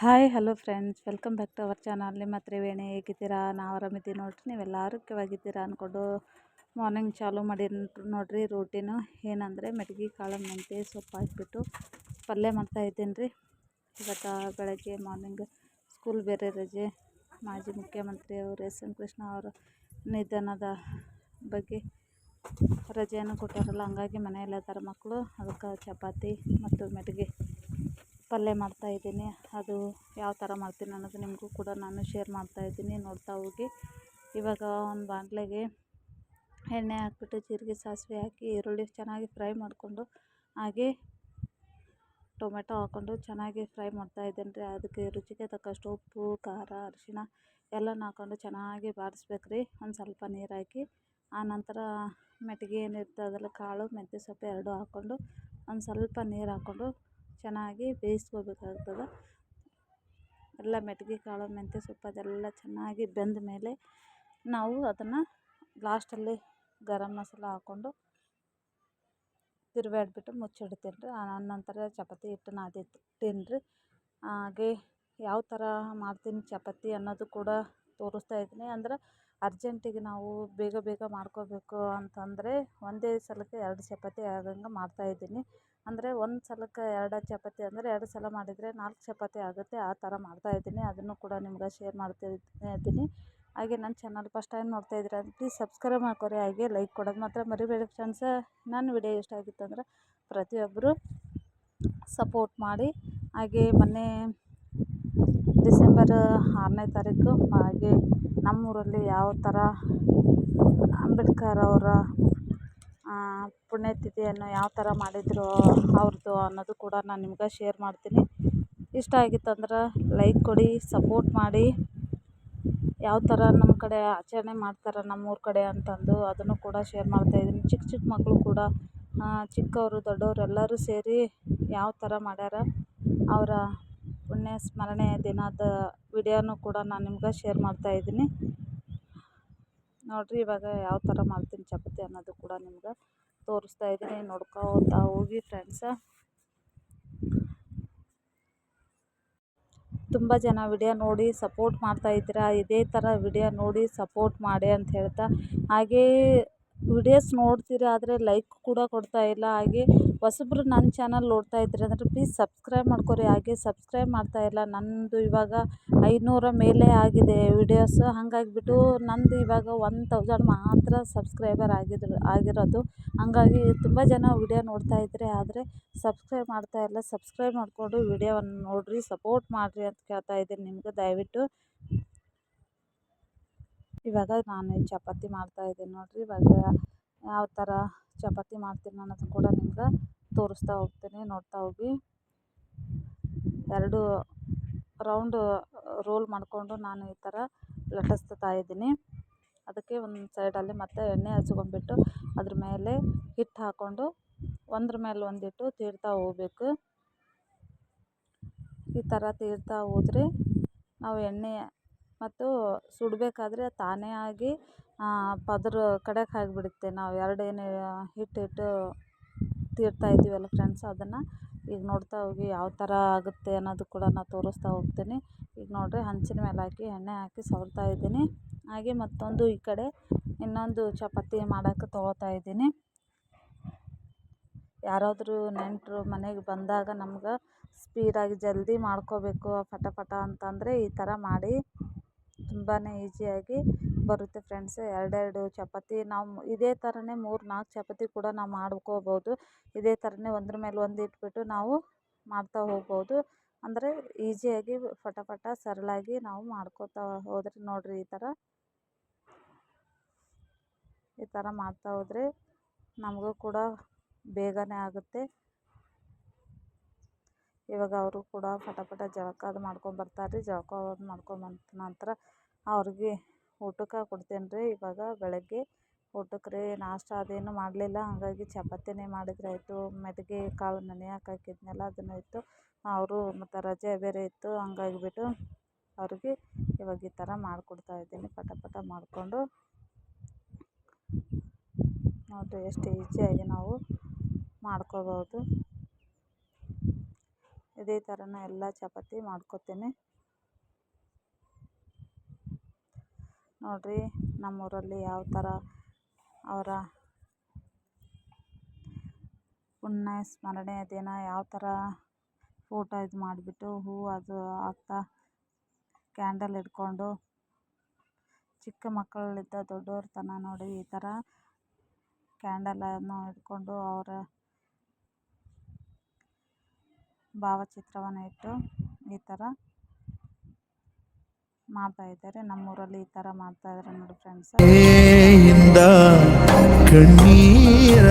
Hi hello friends welcome back to our channel ನಿಮ್ಮ ತ್ರಿವೇಣಿ ಹೇಗಿದ್ದೀರಾ? ನಾವು ಆರಾಮಿದ್ದೀವಿ ನೋಡ್ರಿ. ನೀವೆಲ್ಲ ಆರೋಗ್ಯವಾಗಿದ್ದೀರಾ ಅಂದ್ಕೊಂಡು ಮಾರ್ನಿಂಗ್ ಚಾಲೂ ಮಾಡಿ ನೋಡ್ರಿ ರೂಟೀನು ಏನಂದರೆ ಮೆಟ್ಗಿ ಕಾಳು, ಮೆಂತೆ, ಸೊಪ್ಪು ಹಾಕ್ಬಿಟ್ಟು ಪಲ್ಯ ಮಾಡ್ತಾಯಿದ್ದೀನಿ ರೀ. ಇವತ್ತು ಬೆಳಗ್ಗೆ ಮಾರ್ನಿಂಗ್ ಸ್ಕೂಲ್ ಬೇರೆ ರಜೆ. ಮಾಜಿ ಮುಖ್ಯಮಂತ್ರಿ ಅವರು ಎಸ್ ಎಂ ಕೃಷ್ಣ ಅವರ ನಿಧನದ ಬಗ್ಗೆ ರಜೆಯನ್ನು ಕೊಟ್ಟಾರಲ್ಲ ಹಂಗಾಗಿ ಮನೆಯಲ್ಲಿ ಅದರ ಮಕ್ಕಳು ಅದಕ್ಕೆ ಚಪಾತಿ ಮತ್ತು ಮೆಟ್ಗೆ ಪಲ್ಯ ಮಾಡ್ತಾಯಿದ್ದೀನಿ ಅದು ಯಾವ ಥರ ಮಾಡ್ತೀನಿ ಅನ್ನೋದು ನಿಮಗೂ ಕೂಡ ನಾನು ಶೇರ್ ಮಾಡ್ತಾಯಿದ್ದೀನಿ ನೋಡ್ತಾ ಹೋಗಿ. ಇವಾಗ ಒಂದು ಬಾಣಲೆಗೆ ಎಣ್ಣೆ ಹಾಕ್ಬಿಟ್ಟು ಜೀರಿಗೆ, ಸಾಸಿವೆ ಹಾಕಿ, ಈರುಳ್ಳಿ ಚೆನ್ನಾಗಿ ಫ್ರೈ ಮಾಡಿಕೊಂಡು, ಹಾಗೆ ಟೊಮೆಟೊ ಹಾಕ್ಕೊಂಡು ಚೆನ್ನಾಗಿ ಫ್ರೈ ಮಾಡ್ತಾಯಿದ್ದೀನಿ ರೀ. ಅದಕ್ಕೆ ರುಚಿಗೆ ತಕ್ಕಷ್ಟು ಉಪ್ಪು, ಖಾರ, ಅರಿಶಿಣ ಎಲ್ಲನೂ ಹಾಕ್ಕೊಂಡು ಚೆನ್ನಾಗಿ ಬಾಡಿಸ್ಬೇಕು ರೀ. ಒಂದು ಸ್ವಲ್ಪ ನೀರು ಹಾಕಿ ಆನಂತರ ಮೆಟ್ಗೆ ಏನಿರ್ತದಲ್ಲ ಕಾಳು, ಮೆಂತ್ಯ ಸೊಪ್ಪು ಎರಡೂ ಹಾಕ್ಕೊಂಡು, ಒಂದು ಸ್ವಲ್ಪ ನೀರು ಹಾಕ್ಕೊಂಡು ಚೆನ್ನಾಗಿ ಬೇಯಿಸ್ಕೋಬೇಕಾಗ್ತದೆ. ಎಲ್ಲ ಮೆಟ್ಗೆ ಕಾಳು, ಮೆಂತ್ಯ ಸೊಪ್ಪು ಅದೆಲ್ಲ ಚೆನ್ನಾಗಿ ಬೆಂದ ಮೇಲೆ ನಾವು ಅದನ್ನು ಲಾಸ್ಟಲ್ಲಿ ಗರಮ್ ಮಸಾಲ ಹಾಕ್ಕೊಂಡು ತಿರುವಾಡ್ಬಿಟ್ಟು ಮುಚ್ಚಿಡ್ತೀನಿ ರೀ ನಂತರ ಚಪಾತಿ ಹಿಟ್ಟು ನಾದಿಟ್ಟಿನಿ ರೀ ಹಾಗೆ ಯಾವ ಥರ ಮಾಡ್ತೀನಿ ಚಪಾತಿ ಅನ್ನೋದು ಕೂಡ ತೋರಿಸ್ತಾ ಇದ್ದೀನಿ. ಅಂದ್ರೆ ಅರ್ಜೆಂಟಿಗೆ ನಾವು ಬೇಗ ಬೇಗ ಮಾಡ್ಕೋಬೇಕು ಅಂತಂದರೆ ಒಂದೇ ಸಲಕ್ಕೆ ಎರಡು ಚಪಾತಿ ಆಗೋಂಗೆ ಮಾಡ್ತಾಯಿದ್ದೀನಿ ಅಂದರೆ ಒಂದು ಸಲಕ್ಕೆ ಎರಡು ಚಪಾತಿ ಅಂದರೆ ಎರಡು ಸಲ ಮಾಡಿದರೆ ನಾಲ್ಕು ಚಪಾತಿ ಆಗುತ್ತೆ, ಆ ಥರ ಮಾಡ್ತಾಯಿದ್ದೀನಿ ಅದನ್ನು ಕೂಡ ನಿಮ್ಗೆ ಶೇರ್ ಮಾಡ್ತಾ ಇದ್ದೀನಿ. ಹಾಗೆ ನನ್ನ ಚಾನಲ್ ಫಸ್ಟ್ ಟೈಮ್ ನೋಡ್ತಾ ಇದ್ದೀರ ಪ್ಲೀಸ್ ಸಬ್ಸ್ಕ್ರೈಬ್ ಮಾಡ್ಕೊರಿ. ಹಾಗೆ ಲೈಕ್ ಕೊಡೋದು ಮಾತ್ರ ಮರಿಬೇಡಿ ಫ್ರೆಂಡ್ಸ ನನ್ನ ವಿಡಿಯೋ ಇಷ್ಟ ಆಗಿತ್ತು ಅಂದರೆ ಪ್ರತಿಯೊಬ್ಬರು ಸಪೋರ್ಟ್ ಮಾಡಿ. ಹಾಗೆ ಮೊನ್ನೆ ಡಿಸೆಂಬರ್ ಆರನೇ ತಾರೀಕು ಹಾಗೆ ನಮ್ಮೂರಲ್ಲಿ ಯಾವ ಥರ ಅಂಬೇಡ್ಕರ್ ಅವರ ಪುಣ್ಯತಿಥಿಯನ್ನು ಯಾವ ಥರ ಮಾಡಿದರು ಅವ್ರದ್ದು ಅನ್ನೋದು ಕೂಡ ನಾನು ನಿಮ್ಗೆ ಶೇರ್ ಮಾಡ್ತೀನಿ. ಇಷ್ಟ ಆಗಿತ್ತಂದ್ರೆ ಲೈಕ್ ಕೊಡಿ, ಸಪೋರ್ಟ್ ಮಾಡಿ. ಯಾವ ಥರ ನಮ್ಮ ಕಡೆ ಆಚರಣೆ ಮಾಡ್ತಾರೆ ನಮ್ಮೂರ ಕಡೆ ಅಂತಂದು ಅದನ್ನು ಕೂಡ ಶೇರ್ ಮಾಡ್ತಾಯಿದ್ದೀನಿ ಚಿಕ್ಕ ಚಿಕ್ಕ ಮಕ್ಕಳು ಕೂಡ ಚಿಕ್ಕವರು ದೊಡ್ಡವರು ಎಲ್ಲರೂ ಸೇರಿ ಯಾವ ಥರ ಮಾಡ್ಯಾರ, ಅವರ ಪುಣ್ಯ ಸ್ಮರಣೆ ದಿನದ ವಿಡಿಯೋನು ಕೂಡ ನಾನು ನಿಮ್ಗೆ ಶೇರ್ ಮಾಡ್ತಾ ಇದ್ದೀನಿ. ನೋಡಿರಿ ಇವಾಗ ಯಾವ ಥರ ಮಾಡ್ತೀನಿ ಚಪಾತಿ ಅನ್ನೋದು ಕೂಡ ನಿಮ್ಗೆ ತೋರಿಸ್ತಾ ಇದ್ದೀನಿ. ನೋಡ್ಕೋತಾ ಹೋಗಿ ಫ್ರೆಂಡ್ಸ ತುಂಬ ಜನ ವಿಡಿಯೋ ನೋಡಿ ಸಪೋರ್ಟ್ ಮಾಡ್ತಾ ಇದ್ದೀರಾ? ಇದೇ ಥರ ವಿಡಿಯೋ ನೋಡಿ ಸಪೋರ್ಟ್ ಮಾಡಿ ಅಂತ ಹೇಳ್ತಾ, ಹಾಗೇ ವಿಡಿಯೋಸ್ ನೋಡ್ತೀರ ಆದರೆ ಲೈಕ್ ಕೂಡ ಕೊಡ್ತಾ ಇಲ್ಲ. ಹಾಗೆ ಹೊಸಬ್ರು ನನ್ನ ಚಾನಲ್ ನೋಡ್ತಾ ಇದ್ದೀರಿ ಅಂದರೆ ಪ್ಲೀಸ್ ಸಬ್ಸ್ಕ್ರೈಬ್ ಮಾಡ್ಕೊರಿ. ಹಾಗೆ ಸಬ್ಸ್ಕ್ರೈಬ್ ಮಾಡ್ತಾ ಇಲ್ಲ. ನನ್ನದು ಇವಾಗ ಐನೂರ ಮೇಲೆ ಆಗಿದೆ ವಿಡಿಯೋಸ್ ಹಾಗಾಗಿಬಿಟ್ಟು ನಂದು ಇವಾಗ ಒನ್ ತೌಸಂಡ್ ಮಾತ್ರ ಸಬ್ಸ್ಕ್ರೈಬರ್ ಆಗಿದ್ರು ಆಗಿರೋದು. ಹಾಗಾಗಿ ತುಂಬ ಜನ ವಿಡಿಯೋ ನೋಡ್ತಾ ಇದ್ದರೆ ಆದರೆ ಸಬ್ಸ್ಕ್ರೈಬ್ ಮಾಡ್ತಾ ಇಲ್ಲ. ಸಬ್ಸ್ಕ್ರೈಬ್ ಮಾಡಿಕೊಂಡು ವಿಡಿಯೋವನ್ನು ನೋಡಿರಿ ಸಪೋರ್ಟ್ ಮಾಡಿರಿ ಅಂತ ಕೇಳ್ತಾ ಇದ್ದೀನಿ ನಿಮ್ಗೆ ದಯವಿಟ್ಟು. ಇವಾಗ ನಾನು ಚಪಾತಿ ಮಾಡ್ತಾ ಇದ್ದೀನಿ ನೋಡಿರಿ, ಇವಾಗ ಯಾವ ಥರ ಚಪಾತಿ ಮಾಡ್ತೀನಿ ಅನ್ನೋದು ಕೂಡ ನಿಮ್ಗೆ ತೋರಿಸ್ತಾ ಹೋಗ್ತೀನಿ, ನೋಡ್ತಾ ಹೋಗಿ. ಎರಡು ರೌಂಡ್ ರೋಲ್ ಮಾಡಿಕೊಂಡು ನಾನು ಈ ಥರ ಲಟ್ಟಿಸ್ತಾ ಇದ್ದೀನಿ. ಅದಕ್ಕೆ ಒಂದು ಸೈಡಲ್ಲಿ ಮತ್ತೆ ಎಣ್ಣೆ ಹಚ್ಕೊಂಡ್ಬಿಟ್ಟು ಅದ್ರ ಮೇಲೆ ಹಿಟ್ಟು ಹಾಕ್ಕೊಂಡು ಒಂದ್ರ ಮೇಲೆ ಒಂದಿಟ್ಟು ತೀರ್ತಾ ಹೋಗ್ಬೇಕು. ಈ ಥರ ತೀರ್ತಾ ಹೋದ್ರೆ ನಾವು ಎಣ್ಣೆ ಮತ್ತು ಸುಡಬೇಕಾದ್ರೆ ತಾನೇ ಆಗಿ ಪದರ ಕಡೆಗೆ ಆಗಿಬಿಡುತ್ತೆ ನಾವು ಎರಡು ಏನು ಹಿಟ್ಟಿಟ್ಟು ತೀಡ್ತಾ ಇದ್ದೀವಲ್ಲ ಫ್ರೆಂಡ್ಸ್ ಅದನ್ನು ಈಗ ನೋಡ್ತಾ ಹೋಗಿ ಯಾವ ಥರ ಆಗುತ್ತೆ ಅನ್ನೋದು ಕೂಡ ನಾನು ತೋರಿಸ್ತಾ ಹೋಗ್ತೀನಿ. ಈಗ ನೋಡಿರಿ ಹಂಚಿನ ಮೇಲೆ ಹಾಕಿ, ಎಣ್ಣೆ ಹಾಕಿ ಸವರ್ತಾ ಇದ್ದೀನಿ. ಹಾಗೆ ಮತ್ತೊಂದು ಈ ಕಡೆ ಇನ್ನೊಂದು ಚಪಾತಿ ಮಾಡೋಕೆ ತೊಗೊಳ್ತಾ ಇದ್ದೀನಿ. ಯಾರಾದರೂ ನೆಂಟರು ಮನೆಗೆ ಬಂದಾಗ ನಮ್ಗೆ ಸ್ಪೀಡಾಗಿ ಜಲ್ದಿ ಮಾಡ್ಕೋಬೇಕು ಪಟ ಅಂತಂದರೆ ಈ ಥರ ಮಾಡಿ. ತುಂಬಾ ಈಸಿಯಾಗಿ ಬರುತ್ತೆ ಫ್ರೆಂಡ್ಸ್. ಎರಡೆರಡು ಚಪಾತಿ ನಾವು ಇದೇ ಥರನೇ ಮೂರು ನಾಲ್ಕು ಚಪಾತಿ ಕೂಡ ನಾವು ಮಾಡ್ಕೋಬೋದು. ಇದೇ ಥರನೇ ಒಂದ್ರ ಮೇಲೆ ಒಂದು ಇಟ್ಬಿಟ್ಟು ನಾವು ಮಾಡ್ತಾ ಹೋಗ್ಬೋದು. ಅಂದರೆ ಈಸಿಯಾಗಿ ಪಟ ಸರಳಾಗಿ ನಾವು ಮಾಡ್ಕೋತಾ ಹೋದರೆ ನೋಡಿರಿ ಈ ಥರ ಈ ಥರ ಮಾಡ್ತಾ ಹೋದರೆ ನಮಗೂ ಕೂಡ ಬೇಗನೆ ಆಗುತ್ತೆ. ಇವಾಗ ಅವರು ಕೂಡ ಪಟ ಜಳಕ ಅದು ಮಾಡ್ಕೊಂಬರ್ತಾರೆ ರೀ ಜಳಕ ಅದು ಮಾಡ್ಕೊಂಬಂದ ನಂತರ ಅವ್ರಿಗೆ ಊಟಕ್ಕೆ ಕೊಡ್ತೀನಿ ರೀ ಇವಾಗ ಬೆಳಗ್ಗೆ ಊಟಕ್ಕೆ ರೀ ನಾಷ್ಟ ಅದೇನು ಮಾಡಲಿಲ್ಲ. ಹಾಗಾಗಿ ಚಪಾತಿನೇ ಆಯಿತು. ಮೆಟ್ಗೆ ಕಾಳು ನೆನೆಯೋಕೆ ಹಾಕಿದ್ನಲ್ಲ ಅದನ್ನು ಇತ್ತು. ಅವರು ಮತ್ತು ರಜೆ ಬೇರೆ ಇತ್ತು. ಹಂಗಾಗಿಬಿಟ್ಟು ಅವ್ರಿಗೆ ಇವಾಗ ಈ ಥರ ಮಾಡಿಕೊಡ್ತಾ ಇದ್ದೀನಿ. ಪಟ ಪಟ ಮಾಡಿಕೊಂಡು ನೋಡಿರಿ ಎಷ್ಟು ಈಸಿಯಾಗಿ ನಾವು ಮಾಡ್ಕೋಬೋದು ಇದೇ ಥರನೇ ಎಲ್ಲ ಚಪಾತಿ ಮಾಡ್ಕೊತೀನಿ. ನೋಡಿರಿ ನಮ್ಮೂರಲ್ಲಿ ಯಾವ ಥರ ಅವರ ಪುಣ್ಯ ಸ್ಮರಣೆ ದಿನ ಯಾವ ಥರ ಫೋಟೋ ಇದು ಮಾಡಿಬಿಟ್ಟು ಹೂ ಅದು ಹಾಕ್ತಾ ಕ್ಯಾಂಡಲ್ ಹಿಡ್ಕೊಂಡು ಚಿಕ್ಕ ಮಕ್ಕಳಿಂದ ದೊಡ್ಡವ್ರ ತನಕ ನೋಡಿ ಈ ಥರ ಕ್ಯಾಂಡಲನ್ನು ಹಿಡ್ಕೊಂಡು ಅವರ ಭಾವಚಿತ್ರವನ್ನು ಇಟ್ಟು ಈ ಥರ ಮಾಡ್ತಾಯಿದ್ದಾರೆ ನಮ್ಮೂರಲ್ಲಿ ಈ ಥರ ಮಾಡ್ತಾಯಿದ್ದಾರೆ ನೋಡಿ ಫ್ರೆಂಡ್ಸ್ ಕಣ್ಣೀರ